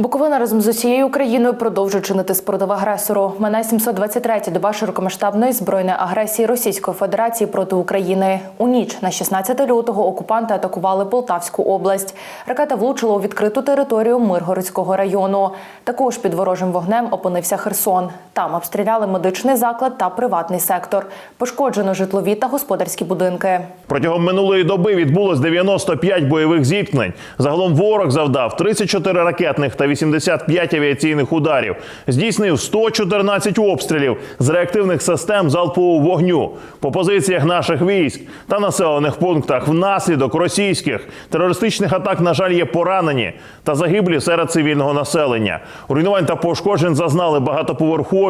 Буковина разом з усією Україною продовжує чинити спротив агресору. Мене 723 доба широкомасштабної збройної агресії Російської Федерації проти України. У ніч на 16 лютого окупанти атакували Полтавську область. Ракета влучила у відкриту територію Миргородського району. Також під ворожим вогнем опинився Херсон. Там обстріляли медичний заклад та приватний сектор. Пошкоджено житлові та господарські будинки. Протягом минулої доби відбулось 95 бойових зіткнень. Загалом ворог завдав 34 ракетних та 85 авіаційних ударів. Здійснив 114 обстрілів з реактивних систем залпового вогню по позиціях наших військ та населених пунктах. Внаслідок російських терористичних атак, на жаль, є поранені та загиблі серед цивільного населення. Руйнувань та пошкоджень зазнали багатоповерхові